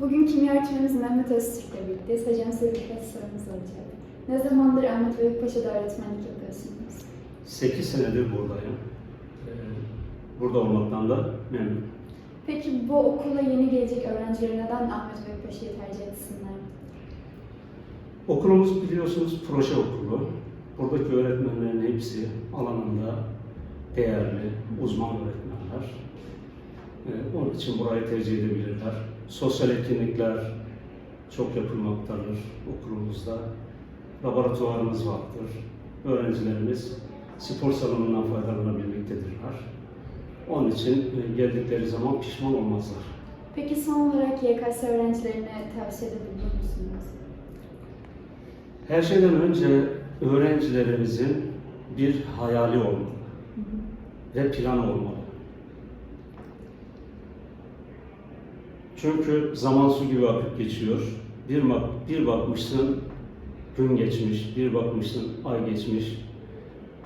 Bugün kimya öğretmenimiz Mehmet Öztürk'le birlikte hocam size birkaç sorumuz olacak. Ne zamandır Ahmet Bey Paşa'da öğretmenlik yapıyorsunuz? 8 senedir buradayım. Ee, Burada olmaktan da memnunum. Peki bu okula yeni gelecek öğrenciler neden Ahmet Bey Paşa'yı tercih etsinler? Okulumuz biliyorsunuz proje okulu. Buradaki öğretmenlerin hepsi alanında değerli, uzman öğretmenler. Ee, Onun için burayı tercih edebilirler. Sosyal etkinlikler çok yapılmaktadır okulumuzda. Laboratuvarımız vardır. Öğrencilerimiz spor salonundan faydalanabilmektedirler. Onun için e, geldikleri zaman pişman olmazlar. Peki son olarak YKS öğrencilerine tavsiyede bulunur musunuz? Her şeyden önce öğrencilerimizin bir hayali olmalı ve planı olmalı. Çünkü zaman su gibi akıp geçiyor. Bir, bak, bir bakmışsın gün geçmiş, bir bakmışsın ay geçmiş,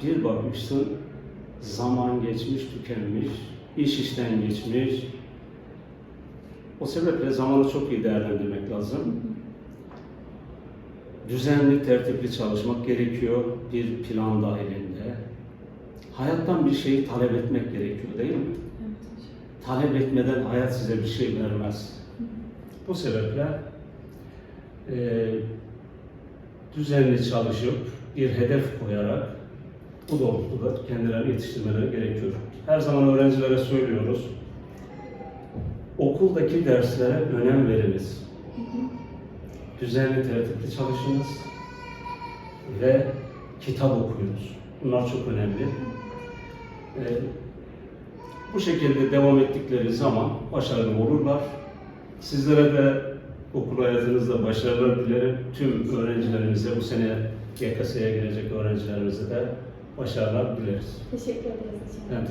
bir bakmışsın zaman geçmiş, tükenmiş, iş işten geçmiş. O sebeple zamanı çok iyi değerlendirmek lazım düzenli, tertipli çalışmak gerekiyor bir plan dahilinde. Hayattan bir şeyi talep etmek gerekiyor değil mi? Talep etmeden hayat size bir şey vermez. Bu sebeple e, düzenli çalışıp bir hedef koyarak bu doğrultuda kendilerini yetiştirmeleri gerekiyor. Her zaman öğrencilere söylüyoruz. Okuldaki derslere önem veriniz düzenli tertipli çalışınız ve kitap okuyunuz. Bunlar çok önemli. Ee, bu şekilde devam ettikleri zaman başarılı olurlar. Sizlere de okul hayatınızda başarılar dilerim. Tüm öğrencilerimize, bu sene YKS'ye girecek öğrencilerimize de başarılar dileriz. Teşekkür ederiz. Ben